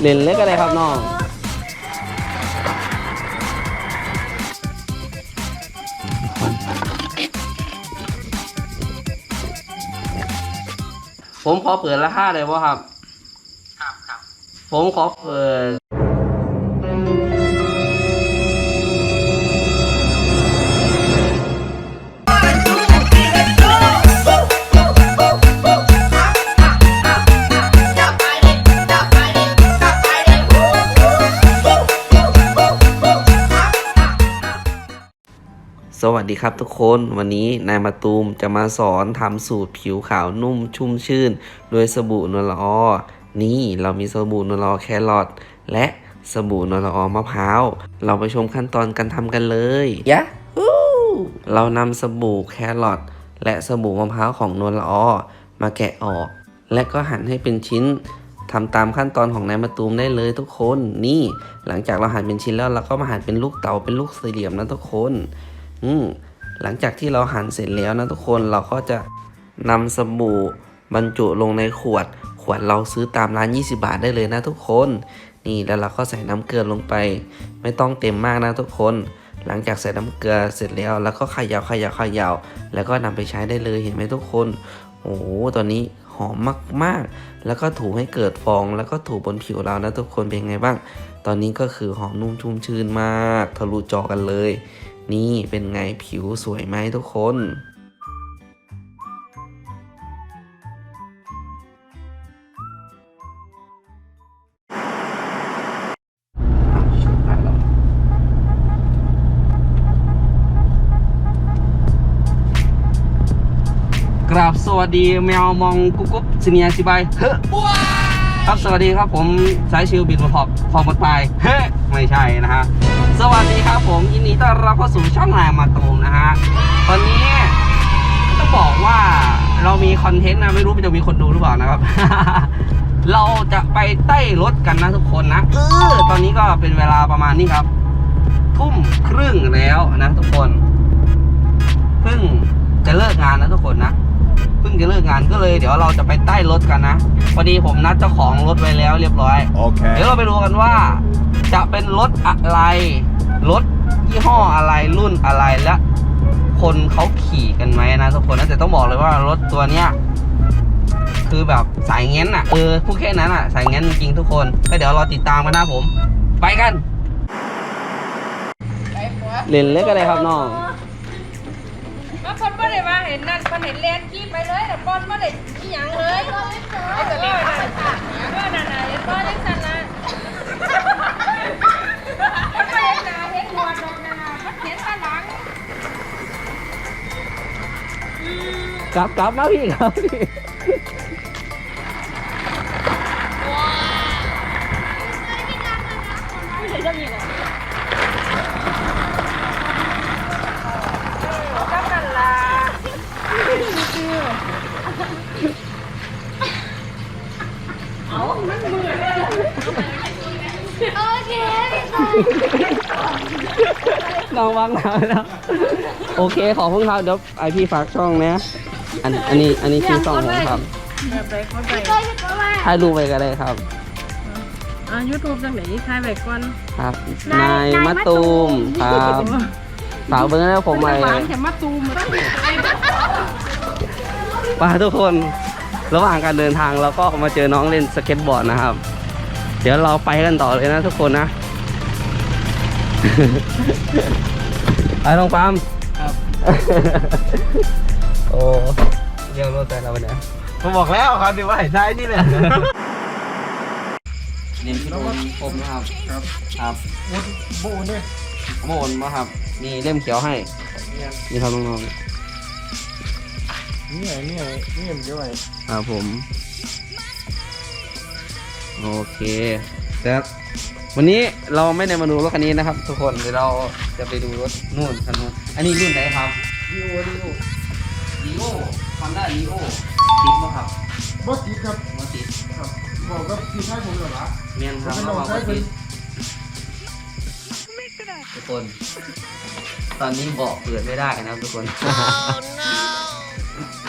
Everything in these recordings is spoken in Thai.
เล่นเล็กก็ได้ครับน้องผมขอเปิดราคาได้ป่ะครับ ครับครับผมขอเปิด วัสดีครับทุกคนวันนี้นายมาตูมจะมาสอนทำสูตรผิวขาวนุ่มชุ่มชื่นโดยสบู่นวลละออนี่เรามีสบู่นวลละออแครอทและสบู่นวลละออมะพร้าว เราไปชมขั้นตอนการทำกันเลยยะฮู้เรานำสบู่แครอทและสบู่มะพร้าวของนวลละออมาแกะออก และก็หั่นให้เป็นชิ้นทำตามขั้นตอนของนายมาตูมได้เลยทุกคน นี่หลังจากเราหั่นเป็นชิ้นแล้วเราก็มาหั่นเป็นลูกเต๋าเป็นลูกสี่เหลี่ยมนะทุกคน อืมหลังจากที่เราหั่นเสร็จแล้วนะทุกคนเราก็จะนำสบู่บรรจุลงในขวด ขวดเราซื้อตามร้าน 20 บาทได้เลยนะทุกคน นี่แล้วเราก็ใส่น้ำเกลือลงไป ไม่ต้องเต็มมากนะทุกคน หลังจากใส่น้ำเกลือเสร็จแล้ว แล้วก็ขยา่าเขยา่าเขย่าแล้วก็นำไปใช้ได้เลยเห็นไหมทุกคน โอ้โหตอนนี้หอมมากๆ แล้วก็ถูให้เกิดฟอง แล้วก็ถูบนผิวเรานะทุกคนเป็นไงบ้าง ตอนนี้ก็คือหอมนุ่มชุ่มชื่นมาก ทะลุจอกันเลย นี่เป็นไงผิวสวยไหมทุกคนกราบสวัสดีแมวมองกุ๊กกุ๊บสิเนียสิบายเฮ้อ ครับสวัสดีครับผมสายชิวบินมาพอกฟองหมดไปเฮ้ไม่ใช่นะฮะสวัสดีครับผมยินดีต้อนรับเข้าสู่ช่องนายมาตูมนะฮะตอนนี้ต้องบอกว่าเรามีคอนเทนต์นะไม่รู้จะมีคนดูหรือเปล่านะครับ เราจะไปใต้รถกันนะทุกคนนะเออตอนนี้ก็เป็นเวลาประมาณนี้ครับ ทุ่มครึ่งแล้วนะทุกคนเพิ่งจะเลิกงานนะทุกคนนะ เพิ่งจะเลิกงานก็เลยเดี๋ยวเราจะไปใต้รถกันนะพอดีผมนัดเจ้าของรถไว้แล้วเรียบร้อย เดี๋ยว Okay. เราไปดูกันว่า จะเป็นรถอะไร รถยี่ห้ออะไรรุ่นอะไรและ คนเขาขี่กันไหมนะทุกคนนะแต่ต้องบอกเลยว่ารถตัวเนี้ยคือแบบสายเงี้ยนอะเออพูดแค่นั้นอะ สายเงี้ยนจริงๆทุกคนก็เดี๋ยวเราติดตามกันนะผม ไปกัน เล่นเล็กอะไรครับน้อง มาคนบ่ได้ว่าเห็นนั่นคนเห็นแลนขี้ไปเลยแต่บอลบ่ได้ขี้หยังเลยไอ้ตัวนี้นั่นเออนั่นน่ะเห็นบ่ได้สั่นนะมันบ่เห็นหน้าเห็นหัวดอกนั่นน่ะมันเห็นแต่หลังกลับกลับมาพี่ครับพี่ น้องวางหนาแล้ว โอเคขอบคุณครับเดี๋ยวไอพี่ฝากช่องนะอันอันนี้อันนี้คือช่องผมครับแบบไปคนไปถ่ายรูปไปก็ได้ครับ อ่า YouTube จังไหนถ่ายไว้ก่อนครับนายมะตูมครับฝากเบอร์แล้วผมไปหวานแค่มาตูมมาไปทุกคน ระหว่างการเดินทางเราก็มาเจอน้องเล่นสเก็ตบอร์ดนะครับ เดี๋ยวเราไปกันต่อเลยนะทุกคนนะไปน้องปาล์มครับ โอ้เดี๋ยวรถใจเราไปเนี่ยผมบอกแล้วครับที่ว่าให้ใช้นี่แหละเรียนที่โดนผมนะครับครับครับโบเนี่ยโมนมาครับ มีเล่มเขียวให้นี่ครับน้องนี่ไงนี่ไงนี่มันจะไหวๆครับผม โอเคแต่วันนี้เราไม่ได้มาดูรถคันนี้นะครับ ทุกคนเดี๋ยวเราจะไปดูรถนู่นคันนู้นอันนี้รุ่นไหนครับดิโอดิโอลีโอฮอนด้าลีโอติดป่ะครับบอสติดครับมาติดครับบอกกับพี่ชายผมเหรอวะเมียนครับผมเราไม่ลองบอกใช้ว่าเป็ตินดทุกคน ตอนนี้เบาะเปิดไม่ได้นะครับทุกคน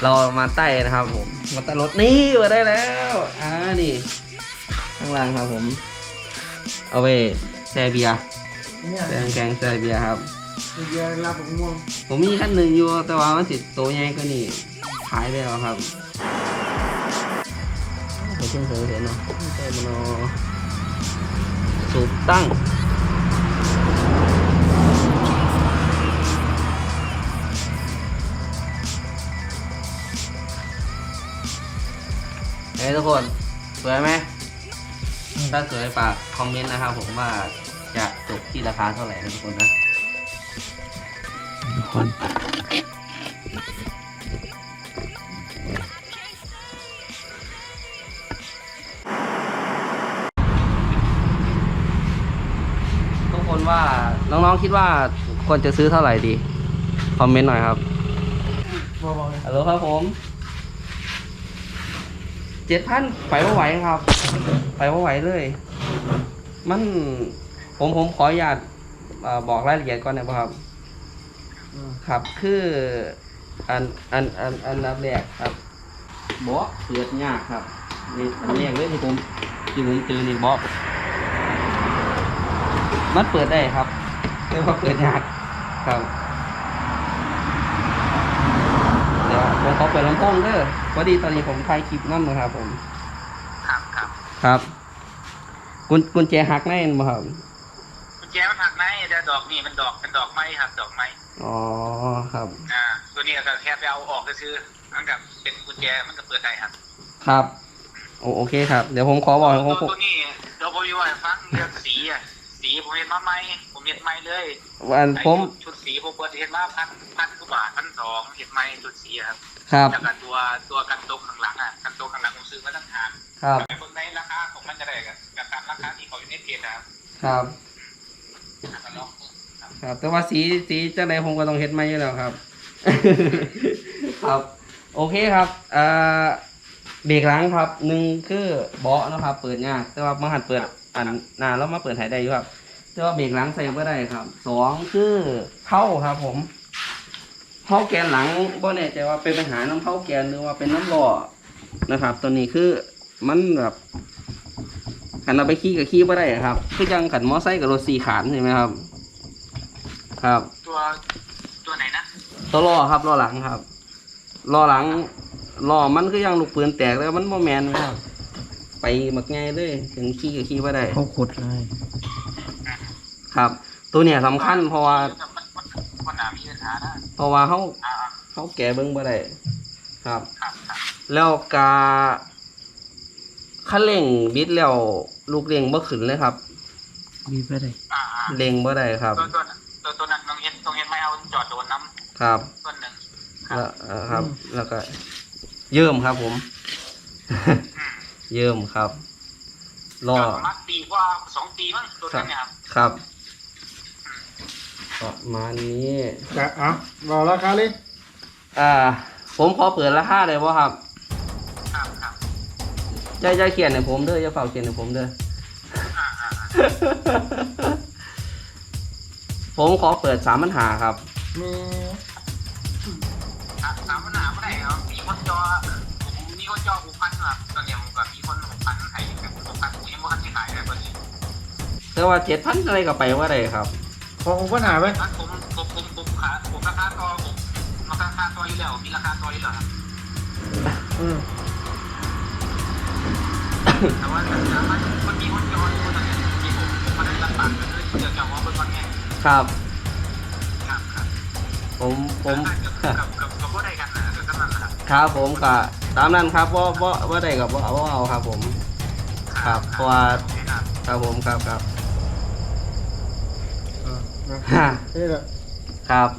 เรามาใต้นะครับผม มาใต้รถนี่เปิดได้แล้ว อ่า นี่ข้างล่างครับผม เอาไว้แช่เบียร์เนี่ยแช่น้ำแกงแช่เบียร์ครับ เบียร์ลาบกม่วงผมมีขั้นหนึ่งอยู่แต่ว่ามันสิโตใหญ่ก็นี่ขายไปแล้วครับโอ้โหเพิ่งเคยเห็นเนาะใช่มันเนาะสูบตั้งเฮ้ยทุกคนสวยไหม ถ้าสวยฝากคอมเมนต์นะครับผมว่าจะจบที่ราคาเท่าไหร่นะทุกคนนะทุกคนทุกคนว่าน้องๆคิดว่าควรจะซื้อเท่าไหร่ดี คอมเมนต์หน่อยครับเบาๆเลยฮัลโหลครับผม เจ็ดพันไปว่าไหวครับ ไปว่าไหวเลย มันผมผมขออนุญาตเอ่อบอกรายละเอียดก่อนนะครับ ครับคืออันอันอันอันดับแรกครับบล็อกเปิดยากครับนี่อันแรกเลยที่ผมที่ผมเจอนี่บล็อกมันเปิดได้ครับแต่ว่าเปิดยากครับ เดี๋ยวผมขอเปิดลำโพงเด้อพอดีตอนนี้ผมถ่ายคลิปนั่นนะครับ ผม ครับครับครับ กุญกุญแจหักแน่นบ่ครับ กุญแจมันหักไหมแต่ดอกนี่มันดอกเป็นดอกไม้ครับ ดอกไม้อ๋อครับ อ่าตัวนี้ก็แค่ไปเอาออกก็คือมันกับเป็นกุญแจมันก็เปิดได้ครับครับโอโอเคครับ เดี๋ยวผมขอบอกตัวของผม ตัวนี้เดี๋ยวผมจะว่าให้ฟังเรื่องสีอะ สีผมเห็นมาไหมผมเห็นไหมเลยวันไอ้ผมชุดชุดสีผมเปิดเห็นมาพันพันกว่าบาทพันสองเห็นไหมชุดสีอะครับครับแล้วก็ตัวตัวกันตกข้างหลังอะกันตกข้างหลังผมซื้อมาตั้งหากครับแต่คนในราคาของมันจะได้กับกับตามราคาที่เขาอยู่ในเพจนะครับครับแล้วก็ลองครับ ครับ แต่ว่าสีสีจังไดผมก็ต้องเฮ็ดใหม่อยู่แล้วครับ ครับ โอเคครับเอ่อเบรกหลังครับหนึ่งคือเบาะเนาะครับ เปิดยากแต่ว่ามาหัดเปิด อันหน้าแล้วมาเปิดหายได้อยู่ครับ แต่ว่าเบรกหลังใส่ไม่ได้ครับสองคือเท้าครับ ผมเท้าแกนหลังบ่แน่ใจว่าเป็นปัญหาน้ำเท้าแกนหรือว่าเป็นน้ำล้อนะครับ ตัวนี้คือมันแบบขันเราไปขี่กับขี่ไม่ได้ครับ คือยังขันมอไซค์กับรถสี่ขานใช่ไหมครับ ครับ ตัวตัวไหนนะตัวล้อครับล้อหลังครับล้อหลังล้อมันคือยังลูกปืนแตกแล้วมันโมแมนไหมครับ ไปหมักง่ายเลยถึงขี่กับขี่ไม่ได้เขาขุดเลย ครับ ตัวเนี่ยสำคัญเพราะว่ามันมันมันหนามีปัญหานะเพราะว่าเขาอ่าเขาแก่เบิ้งบ่ได้ครับครับครับแล้วกาคันเร่งบิดแล้วลูกเร่งบ่ขึ้นเลยครับบีบไปเลยอ่าอ่าเร่งบ่ได้ครับตัวตัวตัวตัวนั้นต้องเห็นต้องเห็นไม่เอาจอดโดนน้ครับำตัวหนึ่งครับแล้วเอ่อครับ แล้วก็เยิ่มครับผม เยิ่มครับรอจอดประมาณปีกว่าสองปีมั้งตัวนั้นเนี่ยครับครับประมาณนี้กะอะบอกราคาเลยอ่า ผมขอเปิดราคาเลยว่าครับครับครับอย่าอย่าเขียนให้ผมเด้ออย่าเฝ้าเขียนให้ผมเด้ออ่าอ่าผมขอเปิดสามปัญหาครับมีอ่าถามปัญหาเมื่อไหร่ครับมีคนจอผมมีคนจอหกพันครับตอนนี้ผมแบบมี แต่ว่าเจ็ดพันอะไรก็ไปว่าได้ครับ ของปัญหาไหมอะผมผมผมผมขาผมราคาต่อผมราคาต่ออยู่แล้วมีราคาต่ออยู่แล้วครับอืมแต่ว่าแต่แต่มันมันมีคนจออยู่ตอนนี้มีผมผมมาได้รับปากกันเลยเดี๋ยวจะว่าเป็นวันแง่ครับ ครับครับผมผมกับกับกับกับว่าใดกันนะกับกำลังนะครับครับผมก็ตามนั้นครับว่าว่าว่าได้กับว่าว่าเอาครับ ผม ครับเพราะว่าโอเคครับครับผมครับครับอะ นะฮะนี่แหละครับ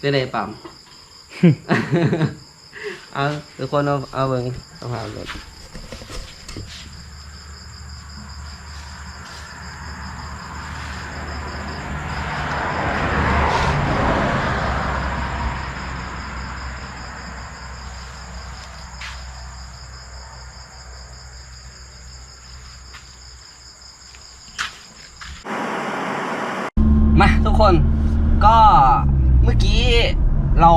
ได้เลยปั๊ม เอาทุกคนเอาเอาเบิ่งเอาผ่านรถม กคนก็เมื่อกี้เรา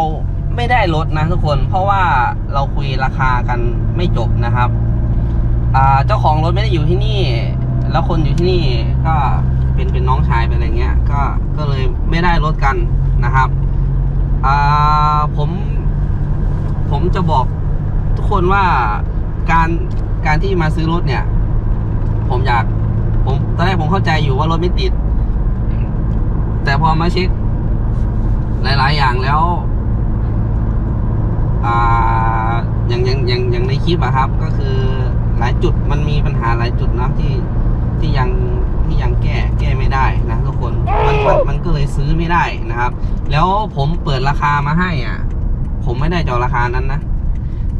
ไม่ได้ลดนะทุกคน เพราะว่าเราคุยราคากันไม่จบนะครับเจ้าของรถไม่ได้อยู่ที่นี่ แล้วคนอยู่ที่นี่ก็เป็นเป็นน้องชายเป็นอะไรเงี้ย ก็ก็เลยไม่ได้ลดกันนะครับผม ผมจะบอกทุกคนว่าการการที่มาซื้อรถเนี่ย ผมอยาก ผมตอนแรกผมเข้าใจอยู่ว่ารถไม่ติด แต่พอมาเช็คหลาย ๆ อย่างแล้วอ่าอย่างอย่างอย่างอย่างในคลิปอะครับ ก็คือหลายจุดมันมีปัญหาหลายจุดนะที่ที่ยังที่ยังแก้แก้ไม่ได้นะทุกคนมันมันมันก็เลยซื้อไม่ได้นะครับ แล้วผมเปิดราคามาให้อะ ผมไม่ได้จาราคานั้นนะ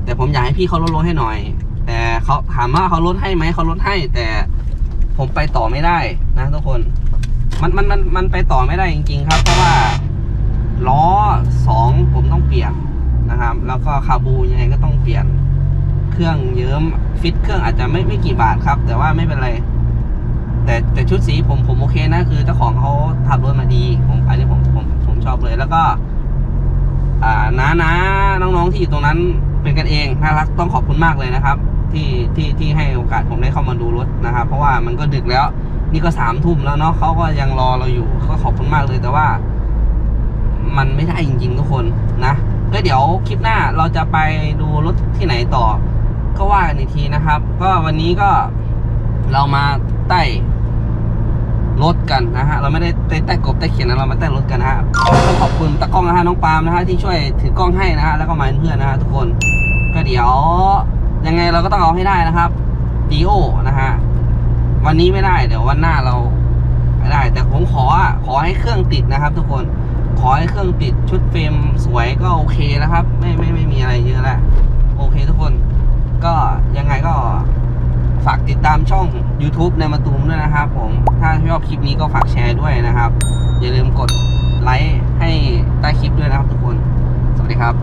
แต่ผมอยากให้พี่เขาลดลงให้หน่อย แต่เขาถามว่าเขาลดให้ไหมเขาลดให้ แต่ผมไปต่อไม่ได้นะทุกคน มันมันมันมันไปต่อไม่ได้จริง ๆ ครับ เพราะว่าล้อสองผมต้องเปลี่ยนนะครับ แล้วก็คาบูยังไงก็ต้องเปลี่ยน เครื่องเยิ้มฟิตเครื่องอาจจะไม่ไม่กี่บาทครับ แต่ว่าไม่เป็นไร แต่แต่ชุดสีผมผมโอเคนะ คือเจ้าของเขาทำรถมาดี ผมอันนี้ผมผมผมชอบเลย แล้วก็อ่าน้าน้าน้องๆที่อยู่ตรงนั้นเป็นกันเองน่ารักต้องขอบคุณมากเลยนะครับ ที่ที่ที่ให้โอกาสผมได้เข้ามาดูรถนะครับ เพราะว่ามันก็ดึกแล้ว นี่ก็สามทุ่มแล้วเนาะเขาก็ยังรอเราอยู่ก็ขอบคุณมากเลยแต่ว่า มันไม่ได้จริงๆทุกคนนะก็เดี๋ยวคลิปหน้าเราจะไปดูรถที่ไหนต่อ ก็ว่ากันอีกทีนะครับ ก็วันนี้ก็เรามาใต้รถกันนะฮะเราไม่ได้ใต้ใต้กบใต้เขียนนะเรามาใต้รถกันนะฮะขอบคุณตากล้องนะฮะน้องปาล์มนะฮะที่ช่วยถือกล้องให้นะฮะแล้วก็มาเพื่อนนะฮะทุกคน ก็เดี๋ยวยังไงเราก็ต้องเอาให้ได้นะครับดีโอนะฮะ วันนี้ไม่ได้เดี๋ยววันหน้าเราไม่ได้ แต่ผมขอขอให้เครื่องติดนะครับ ทุกคนขอให้เครื่องติดชุดเฟรมสวยก็โอเคนะครับ ไม่ไม่ไม่มีอะไรเยอะละโอเคทุกคนก็ยังไงก็ฝากติดตามช่อง YouTube ในมาตูมด้วยนะครับ ผมถ้าชอบคลิปนี้ก็ฝากแชร์ด้วยนะครับ อย่าลืมกดไลค์ให้ใต้คลิปด้วยนะครับทุกคน สวัสดีครับ